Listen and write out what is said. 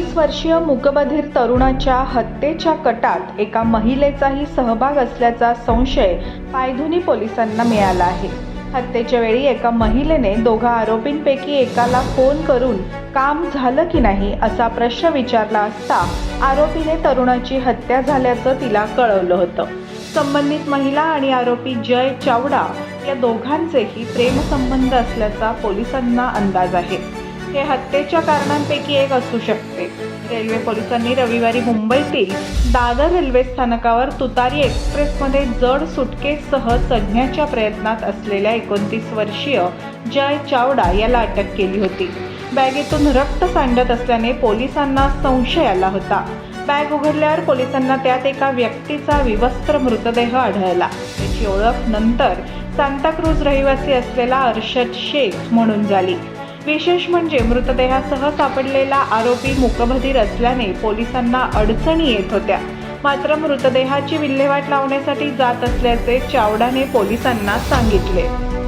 वीस वर्षीय मूकबधीर तरुणाच्या हत्येच्या कटात एका महिलेचाही सहभाग असल्याचा संशय पायधुनी पोलिसांना मिळाला आहे. हत्येच्या वेळी एका महिलेने दोघा आरोपींपैकी एकाला फोन करून काम झालं की नाही असा प्रश्न विचारला असता आरोपीने तरुणाची हत्या झाल्याचं तिला कळवलं होतं. संबंधित महिला आणि आरोपी जय चावडा या दोघांचेही प्रेमसंबंध असल्याचा पोलिसांना अंदाज आहे. हे हत्येच्या कारणांपैकी एक असू शकते. रेल्वे पोलिसांनी रविवारी मुंबईतील दादर रेल्वे स्थानकावर तुतारी एक्सप्रेसमध्ये जड सुटकेसह चढण्याच्या प्रयत्नात असलेल्या एकोणतीस वर्षीय जय चावडा याला अटक केली होती. बॅगेतून रक्त सांडत असल्याने पोलिसांना संशय आला होता. बॅग उघडल्यावर पोलिसांना त्यात एका व्यक्तीचा विवस्त्र मृतदेह आढळला. त्याची ओळख नंतर सांताक्रूज रहिवासी असलेला अर्षद शेख म्हणून झाली. विशेष म्हणजे मृतदेहासह सापडलेला आरोपी मुकबधीर असल्याने पोलिसांना अडचणी येत होत्या. मात्र मृतदेहाची विल्हेवाट लावण्यासाठी जात असल्याचे चावडाने पोलिसांना सांगितले.